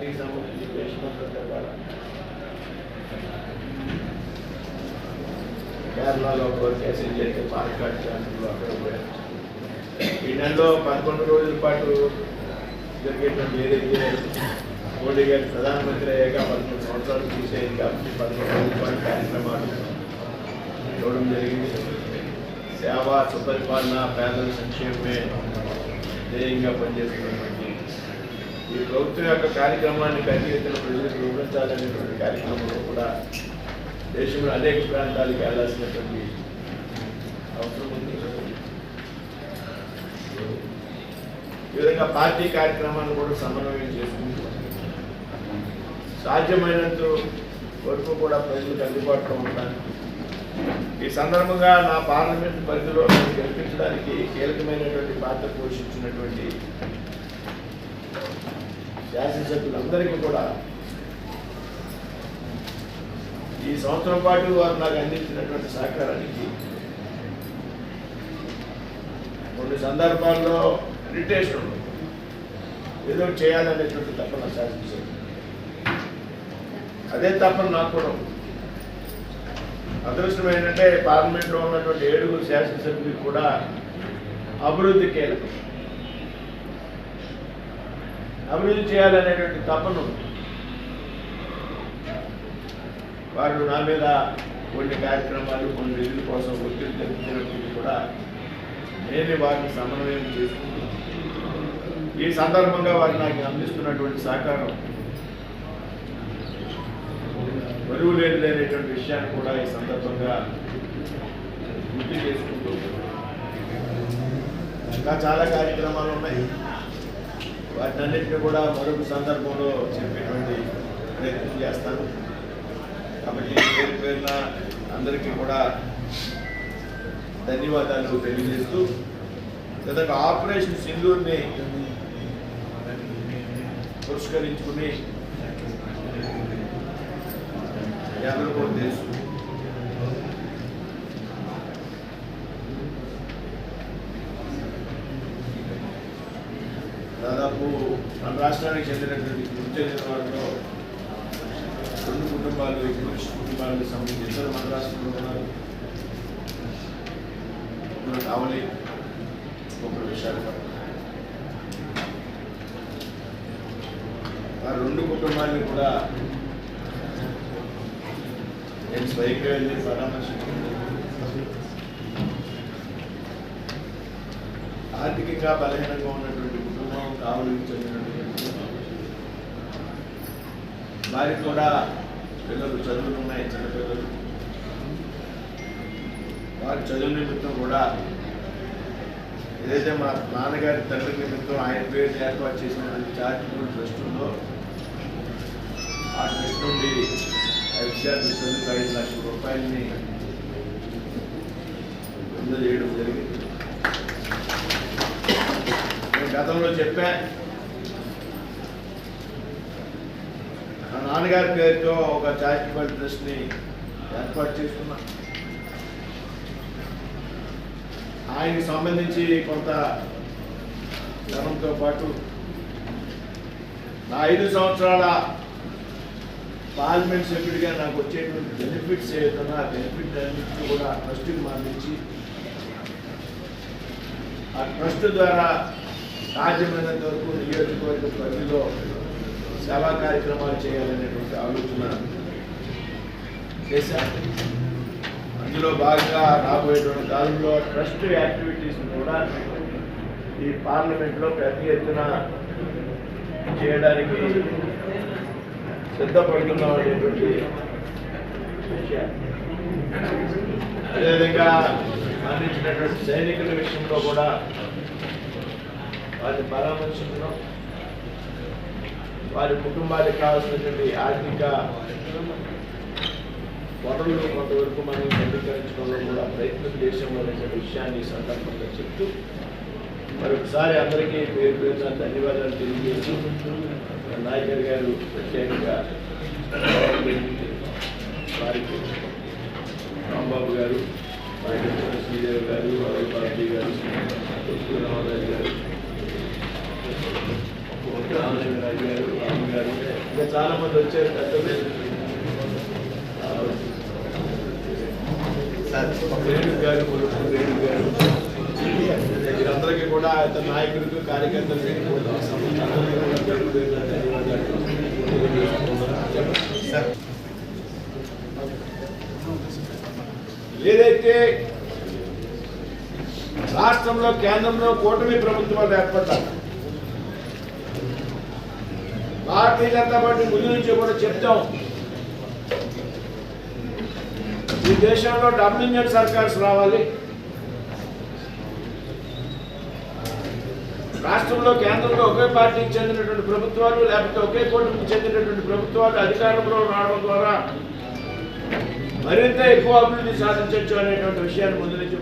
పార్టీకి సంబంధించి కేరళలో ఒక చేస్తే పాలకాడ్ ఛాన్సులు అక్కడ పోయారు ఈ నెలలో పదకొండు రోజుల పాటు జరిగేటువంటి ఏదైతే మోడీ గారు ప్రధానమంత్రి అయ్యాక పదకొండు సంవత్సరాలు తీసేది కాబట్టి పదకొండు రోజుల పాటు కార్యక్రమాలు చూడడం జరిగింది. సేవ సుపరిపాలన పేదల సంక్షేమమే ధ్యేయంగా పనిచేస్తున్నటువంటి ఈ ప్రభుత్వం యొక్క కార్యక్రమాన్ని పెద్ద ఎత్తున ప్రజలకు వివరించాలనేటువంటి కార్యక్రమంలో కూడా దేశంలో అనేక ప్రాంతాలకు వెళ్ళాల్సినటువంటి అవసరం ఉంది. ఈ విధంగా పార్టీ కార్యక్రమాన్ని కూడా సమన్వయం చేసుకుంటూ సాధ్యమైనంత వరకు కూడా ప్రజలకు అందుబాటులో ఉండడానికి ఈ సందర్భంగా నా పార్లమెంట్ పరిధిలో గెలిపించడానికి కీలకమైనటువంటి పాత్ర పోషించినటువంటి శాసనసభ్యులందరికీ కూడా. ఈ సంవత్సరం పాటు వారు నాకు అందించినటువంటి సహకారానికి కొన్ని సందర్భాల్లో రిటేషన్ ఉంది ఏదో చేయాలనేటువంటి తప్పన శాసించారు. అదే తప్పన నాకు కూడా అదృష్టం ఏంటంటే పార్లమెంట్లో ఉన్నటువంటి ఏడుగురు శాసనసభ్యులు కూడా అభివృద్ధి కీలకం. అభివృద్ధి చేయాలనేటువంటి తపను ఉంది. వారు నా మీద కొన్ని కార్యక్రమాలు కొన్ని నిధుల కోసం ఒత్తిడి తెప్పించినప్పటికీ కూడా నేనే వారిని సమన్వయం చేసుకుంటూ ఈ సందర్భంగా వారు నాకు అందిస్తున్నటువంటి సహకారం బరువు లేదు విషయాన్ని కూడా ఈ సందర్భంగా గుర్తు చేసుకుంటూ ఇంకా చాలా కార్యక్రమాలు ఉన్నాయి వాటినన్నింటినీ కూడా మరొక సందర్భంలో చెప్పేటువంటి ప్రయత్నం చేస్తాను. కాబట్టి పేరు పేరున అందరికీ కూడా ధన్యవాదాలు తెలియజేస్తూ గత ఆపరేషన్ సింధూర్ని పురస్కరించుకుని ఎవరు కూడా తెలుసు దాదాపు మన రాష్ట్రానికి చెందినటువంటి గుర్తు చెందిన వారిలో రెండు కుటుంబాలు టూరిస్ట్ కుటుంబాలకు సంబంధించి ఇద్దరు మన రాష్ట్రంలో ఉన్నారు ఒకరు కావలి ఒకరు విశాఖపట్నం ఆ రెండు కుటుంబాన్ని కూడా నేను స్వయంగా వెళ్ళి పరామర్శించాను ఆర్థికంగా బలహీనంగా ఉన్నటువంటి కుటుంబం కావలికి చెందినటువంటి కుటుంబం వారికి కూడా పిల్లలు చదువులు ఉన్నాయి చిన్నపిల్లలు వారి చదువు నిమిత్తం కూడా ఏదైతే మా నాన్నగారి తండ్రి నిమిత్తం ఆయన పేరు ఏర్పాటు చేసినటువంటి చారిటబుల్ ట్రస్ట్ ఉందో ఆ ట్రస్ట్ నుండి ఆ విద్యార్థులు చదువుకు ఐదు లక్షల రూపాయలని అందజేయడం జరిగింది. నేను గతంలో చెప్పాను నాన్నగారి పేరుతో ఒక చారిటబుల్ ట్రస్ట్ని ఏర్పాటు చేసుకున్నా. ఆయనకి సంబంధించి కొంత ధనంతో పాటు నా ఐదు సంవత్సరాల పార్లమెంట్ సభ్యుడిగా నాకు వచ్చేటువంటి బెనిఫిట్స్ ఏదైనా బెనిఫిట్ అన్నింటినీ కూడా ట్రస్ట్కి మరణించి ఆ ట్రస్ట్ ద్వారా సాధ్యమైనంత వరకు నియోజకవర్గ పరిధిలో సేవా కార్యక్రమాలు చేయాలనేటువంటి ఆలోచన చేశాను అందులో భాగంగా రాబోయేటువంటి కాలంలో ట్రస్ట్ యాక్టివిటీస్ కూడా ఈ పార్లమెంట్లో పెద్ద ఎత్తున చేయడానికి సిద్ధపడుతున్నాం అనేటువంటి విషయాలు అదేవిధంగా అందించినటువంటి సైనికుల విషయంలో కూడా వారిని పరామర్శించడం వారి కుటుంబానికి కావాల్సినటువంటి ఆర్థిక వనరులు కొంతవరకు మనం కేంద్రీకరించడంలో కూడా ప్రయత్నం చేసాము విషయాన్ని సందర్భంగా చెప్తూ మరొకసారి అందరికీ పేరు పేరున ధన్యవాదాలు తెలియజేస్తూ నాయకర్ గారు ప్రత్యేకంగా వారికి రాంబాబు గారు శ్రీదేవి గారు వారి పార్టీ గారు రామారాజు గారు రామచంద్రరాజు గారు రాము గారు చాలా మంది వచ్చారు పెద్దలు గారు గారు వీరందరికీ కూడా అతని నాయకులకు కార్యకర్తలకి ఏదైతే రాష్ట్రంలో కేంద్రంలో కూటమి ప్రభుత్వాలు ఏర్పడ్డారు భారతీయ జనతా ముందు నుంచి కూడా చెప్తాం. ఈ దేశంలో డబ్లింగ్ సర్కార్స్ రావాలి. రాష్ట్రంలో కేంద్రంలో ఒకే పార్టీకి చెందినటువంటి ప్రభుత్వాలు లేకపోతే ఒకే కూటమికి చెందినటువంటి ప్రభుత్వాలు అధికారంలో రావడం ద్వారా మరింత ఎక్కువ అభివృద్ధి సాధించవచ్చు అనేటువంటి విషయాన్ని ముందు నుంచి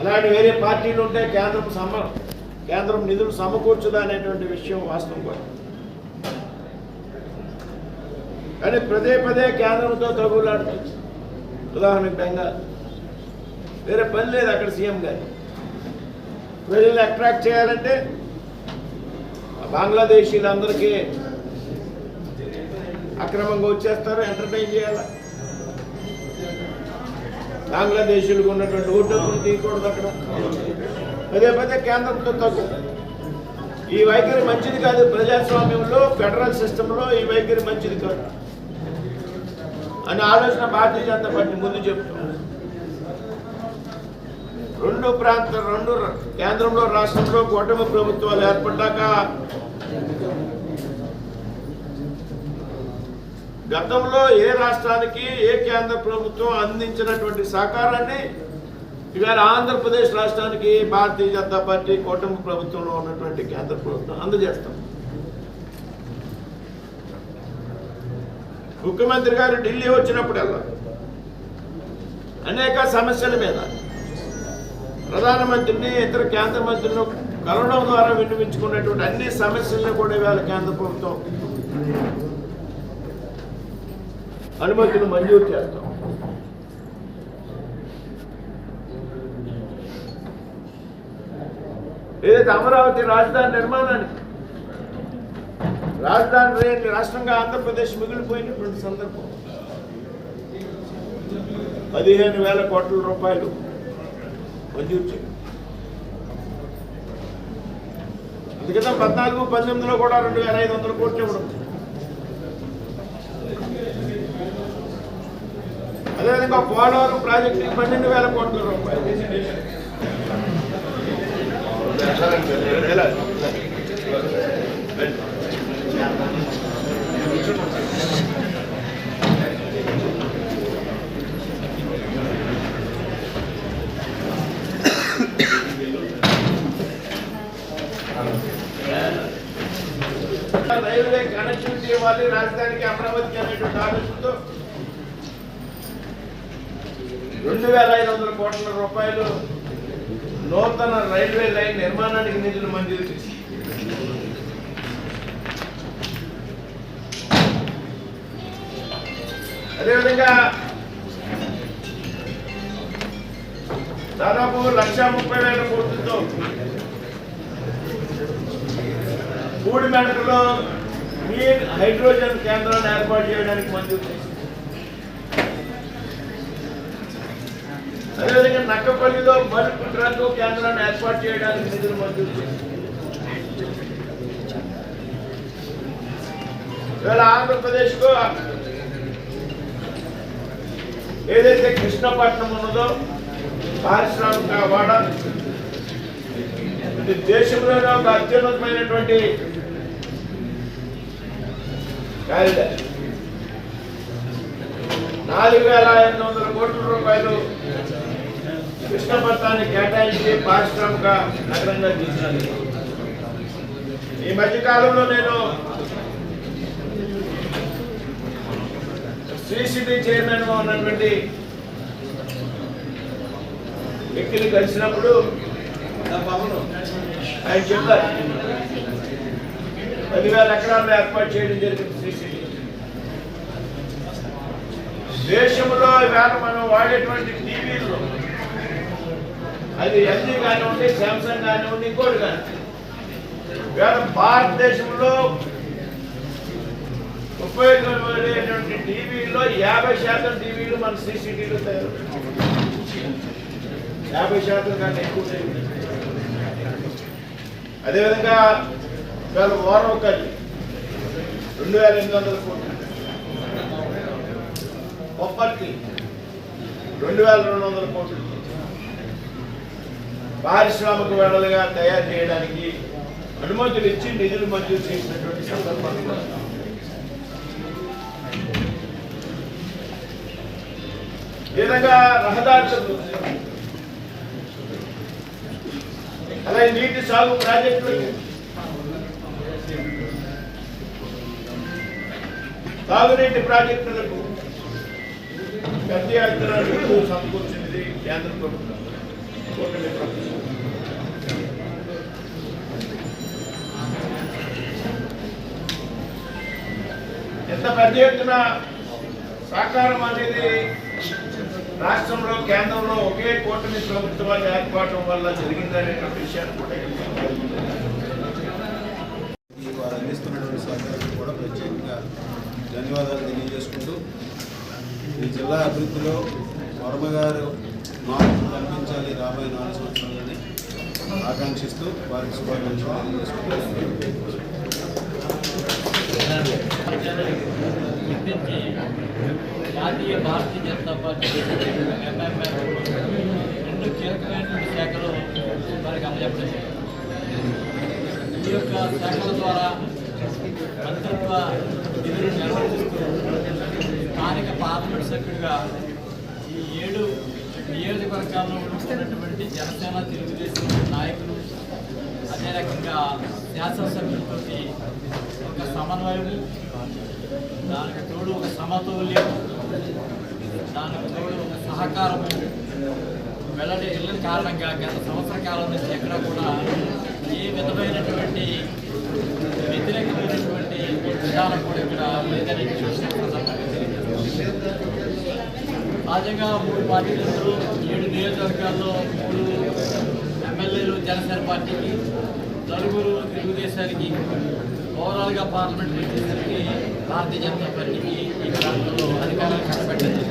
అలాంటి వేరే పార్టీలు ఉంటే కేంద్రం సంబంధం కేంద్రం నిధులు సమకూర్చుదా అనేటువంటి విషయం వాస్తవం కూడా. కానీ పదే పదే కేంద్రంతో తగులాడుతుంది ఉదాహరణకు బెంగాల్. వేరే పని లేదు అక్కడ సీఎం గారు. ప్రజల్ని అట్రాక్ట్ చేయాలంటే బంగ్లాదేశీలందరికీ అక్రమంగా వచ్చేస్తారు ఎంటర్టైన్ చేయాలి? బంగ్లాదేశీలకు ఉన్నటువంటి ఓటర్లు తీయకూడదు అక్కడ. పదే పదే కేంద్రంతో తగ్గు. ఈ వైఖరి మంచిది కాదు ప్రజాస్వామ్యంలో ఫెడరల్ సిస్టంలో ఈ వైఖరి మంచిది కాదు. అనే ఆలోచన భారతీయ జనతా పార్టీ ముందు చెప్తున్నాం రెండు ప్రాంత రెండు కేంద్రంలో రాష్ట్రంలో కూటమి ప్రభుత్వాలు ఏర్పడ్డాక గతంలో ఏ రాష్ట్రానికి ఏ కేంద్ర ప్రభుత్వం అందించినటువంటి సహకారాన్ని ఇవాళ ఆంధ్రప్రదేశ్ రాష్ట్రానికి భారతీయ జనతా పార్టీ కూటమి ప్రభుత్వంలో ఉన్నటువంటి కేంద్ర ప్రభుత్వం అందజేస్తాం. ముఖ్యమంత్రి గారు ఢిల్లీ వచ్చినప్పుడల్లా అనేక సమస్యల మీద ప్రధానమంత్రిని ఇతర కేంద్ర మంత్రులను కలవడం ద్వారా విన్నవించుకున్నటువంటి అన్ని సమస్యలను కూడా ఇవాళ కేంద్ర ప్రభుత్వం అనుమతులు మంజూరు చేస్తాం. ఏదైతే అమరావతి రాజధాని నిర్మాణానికి రాజధాని లేని రాష్ట్రంగా ఆంధ్రప్రదేశ్ మిగిలిపోయినటువంటి సందర్భం. పదిహేను వేల కోట్ల రూపాయలు మంజూరు చేయాలి అందుకే పద్నాలుగు పంతొమ్మిదిలో కూడా రెండు వేల ఐదు వందల కోట్లు ఇవ్వడం. అదేవిధంగా పోలవరం ప్రాజెక్టు పన్నెండు వేల కోట్ల రూపాయలు. రైల్వే కనెక్టివిటీ ఇవ్వాలి రాజధానికి అమరావతికి అనేటువంటి ఆలోచనతో రెండు వేల ఐదు వందల కోట్ల రూపాయలు నూతన రైల్వే లైన్ నిర్మాణానికి నిధులు మంజూరు చేసి. అదేవిధంగా దాదాపు లక్ష ముప్పై వేల కోట్లతో మూడు మేడలో గ్రీన్ హైడ్రోజన్ కేంద్రాన్ని ఏర్పాటు చేయడానికి మంజూరు చేసింది అదేవిధంగా నక్కపల్లిలో బల్క్ డ్రగ్ కేంద్రాన్ని ఏర్పాటు చేయడానికి నిధులు మంజూరు చేసింది ఇవాళ ఆంధ్రప్రదేశ్కు ఏదైతే కృష్ణపట్నం ఉన్నదో పారిశ్రామిక వాడ ఇది దేశంలోనే ఒక అత్యున్నతమైనటువంటి కారిడార్. నాలుగు వేల ఎనిమిది వందల కోట్ల రూపాయలు కృష్ణపట్నాన్ని కేటాయించి పారిశ్రామిక నగరంగా తీసినది ఈ మధ్య కాలంలో నేను శ్రీ సిటీ చైర్మన్ ఉన్నటువంటి వ్యక్తిని కలిసినప్పుడు ఆయన చెప్పారు. పదివేల ఎకరాల్లో ఏర్పాటు చేయడం జరిగింది శ్రీ సిటీ దేశంలో ఇవాళ మనం వాడేటువంటి టీవీలు అది ఎల్జీ కానివ్వండి శాంసంగ్ కానివ్వండి ఇంకోటి కానివ్వండి. ఇవాళ భారతదేశంలో ఉపయోగపడేటువంటి టీవీలో యాభై శాతం టీవీలు మన సీసీటీవీలు తయారు. యాభై శాతం కన్నా ఎక్కువ అదేవిధంగా అదేవిధంగా ఇవాళ ఓరవకల్లి రెండు వేల ఎనిమిది వందల కోట్లు. కొప్పర్తి రెండు వేల రెండు వందల కోట్లు. పారిశ్రామిక వేళలుగా తయారు చేయడానికి అనుమతులు ఇచ్చి నిధులు మంజూరు చేసినటువంటి సందర్భాలు ఈ విధంగా రహదారులు అలాగే నీటి సాగు ప్రాజెక్టులు తాగునీటి ప్రాజెక్టులకు పెద్ద ఎత్తున సమకూర్చింది కేంద్ర ప్రభుత్వం. ఎంత పెద్ద ఎత్తున సహకారం అనేది రాష్ట్రంలో కేంద్రంలో ఒకే కూటమి ప్రభుత్వాలు ఏర్పడటం వల్ల జరిగిందనేటువంటి విషయాన్ని కూడా ఈ వారు అందిస్తున్నటువంటి సహకారాన్ని కూడా ప్రత్యేకంగా ధన్యవాదాలు తెలియజేసుకుంటూ ఈ జిల్లా అభివృద్ధిలో వర్మ గారు మార్పు కనిపించాలి రాబోయే నాలుగు సంవత్సరాలని ఆకాంక్షిస్తూ వారికి శుభాకాంక్షలు తెలియజేసుకుంటూ జాతీయ భారతీయ జనతా పార్టీ ఎంఎంఎం రెండు కీలకమైనటువంటి శాఖలు వారికి అందజేపడింది ఈ యొక్క శాఖల ద్వారా మంత్రిత్వ నిధులు నిర్వహిస్తూ స్థానిక పార్లమెంట్ సభ్యుడిగా ఈ ఏడు నియోజకవర్గాల్లో ఉన్నటువంటి జనసేన తెలుగుదేశం నాయకులు అదే రకంగా శాసనసభ్యులతో ఒక సమన్వయము దానికి తోడు ఒక సమతౌల్యం దానికి తోడు ఒక సహకారము వెల్లడి వెళ్ళని కారణంగా గత సంవత్సర కాలం నుంచి ఎక్కడ కూడా ఏ విధమైనటువంటి వ్యతిరేకమైనటువంటి విధానం కూడా ఇక్కడ లేదని చూసిన సందర్భంగా తెలియజేస్తున్నాను. తాజాగా మూడు పార్టీలలో ఏడు నియోజకవర్గాల్లో మూడు ఎమ్మెల్యేలు జనసేన పార్టీకి నలుగురు తెలుగుదేశానికి ఓవరాల్గా పార్లమెంట్ వచ్చేసరికి భారతీయ జనతా పార్టీకి ఈ ప్రాంతంలో అధికారాలు కట్టబెట్టారు.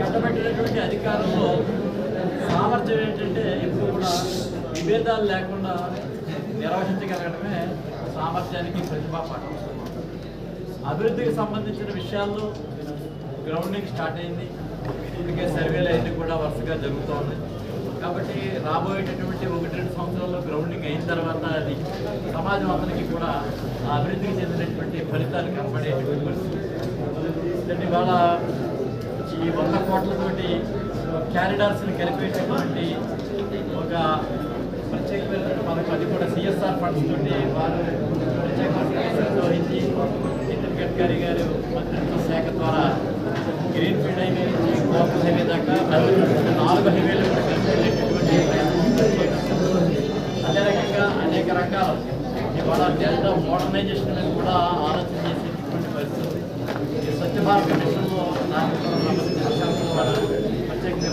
కట్టబెట్టినటువంటి అధికారంలో సామర్థ్యం ఏంటంటే ఎప్పుడు కూడా విభేదాలు లేకుండా నిర్వహించగలగడమే సామర్థ్యానికి ప్రతిభా పాఠం. అభివృద్ధికి సంబంధించిన విషయాల్లో గ్రౌండింగ్ స్టార్ట్ అయింది. ఇప్పటికే సర్వేలు అయింది కూడా వరుసగా జరుగుతూ ఉన్నాయి. కాబట్టి రాబోయేటటువంటి ఒకటి రెండు సంవత్సరాల్లో గ్రౌండింగ్ అయిన తర్వాత అది సమాజం అందరికీ కూడా అభివృద్ధికి చెందినటువంటి ఫలితాలు కనపడేటువంటి పరిస్థితి. ఇవాళ ఈ వంద కోట్లతోటి క్యారిడార్స్ని కలిపేటటువంటి ఒక ప్రత్యేకమైనటువంటి పథకం అది కూడా సిఎస్ఆర్ ఫండ్స్ తోటి వారు ప్రత్యేకమైన నిర్వహించి నితిన్ గడ్కరీ గారు మంత్రిత్వ శాఖ ద్వారా గ్రీన్ ఫీల్డ్ హైవే నుంచి కోపల్ హైవే దాకా నాలుగు హైవేలు వెళ్ళేటటువంటి అదే రకంగా అనేక రకాల ఇవాళ డెల్టా మోడర్నైజేషన్ మీద కూడా ఆలోచన చేసేటటువంటి పరిస్థితి ఈ స్వచ్ఛ భారత్ మిషన్లో ప్రత్యేకంగా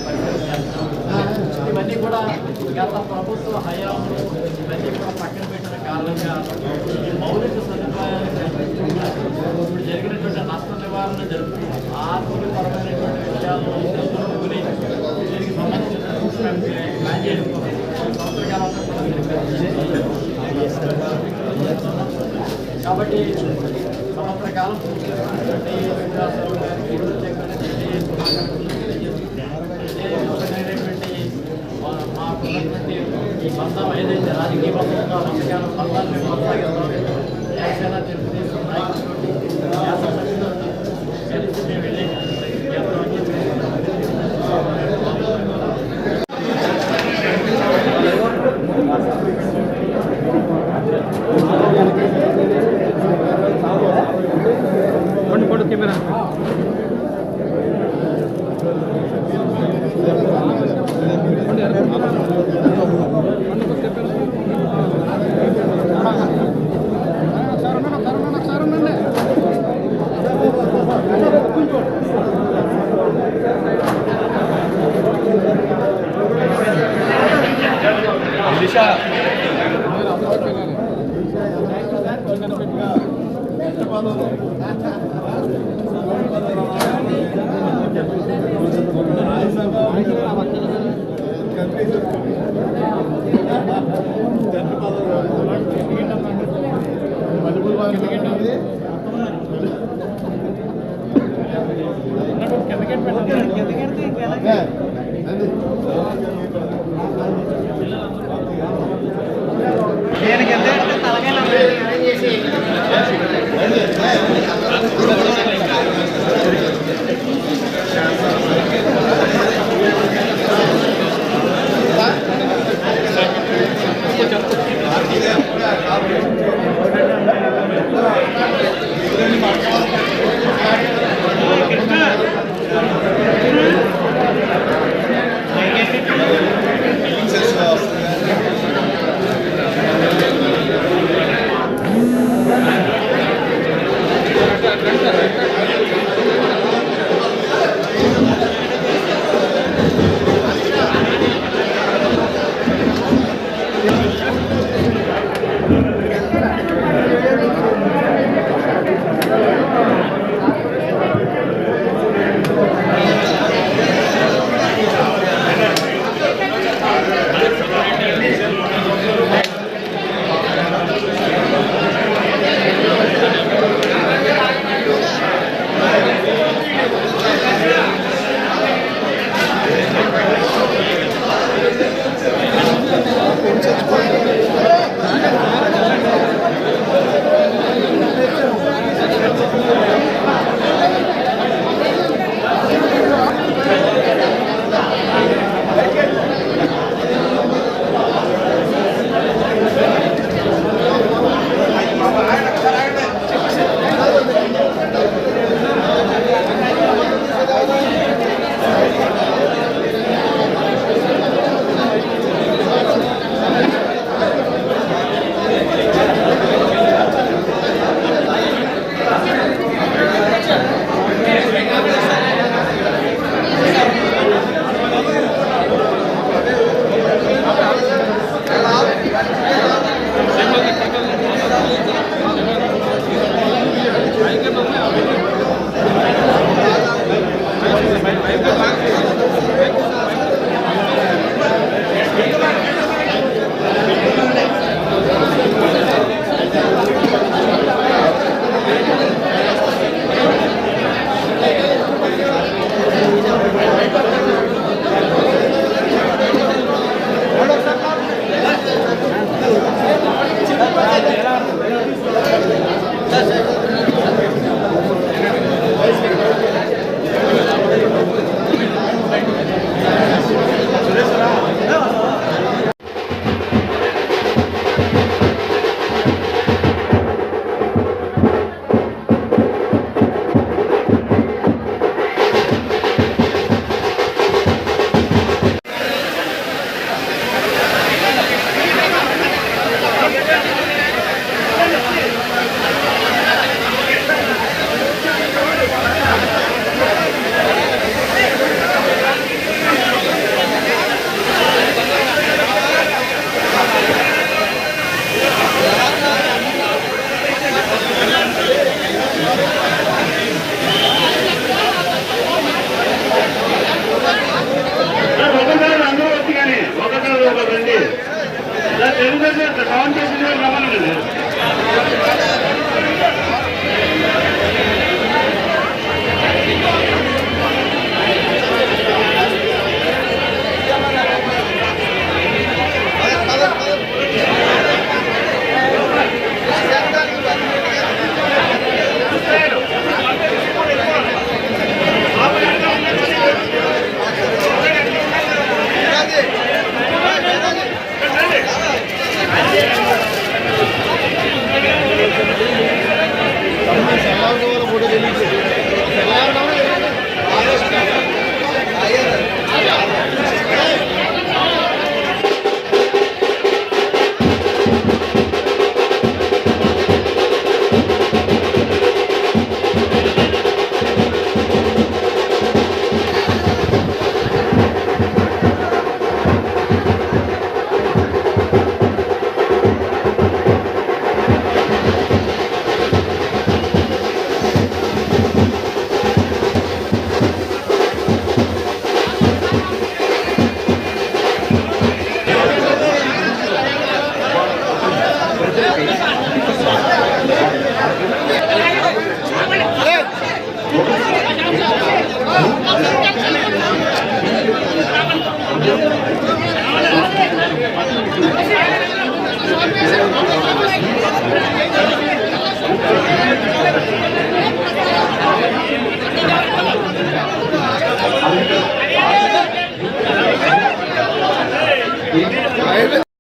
ఇవన్నీ కూడా గత ప్రభుత్వ హయాంలో ఇవన్నీ కూడా పక్కన పెట్టిన కారణంగా ఈ మౌలిక సదుపాయాలు కల్పించకుండా ఇప్పుడు జరిగినటువంటి నష్ట నివారణ జరుగుతుంది ఆర్థికపరమైనటువంటి విషయాల్లో జరుగుతుని దీనికి సంబంధించిన ప్లాన్ చేయడం కోసం సంవత్సర కాలంలో కూడా దీనికి చేస్తున్నాం. కాబట్టి సంవత్సర కాలం మా- మాకున్నటువంటి ఈ బంధం ఏదైతే రాజకీయ బంధం ఉందో బంధాన్ని కొనసాగిస్తాం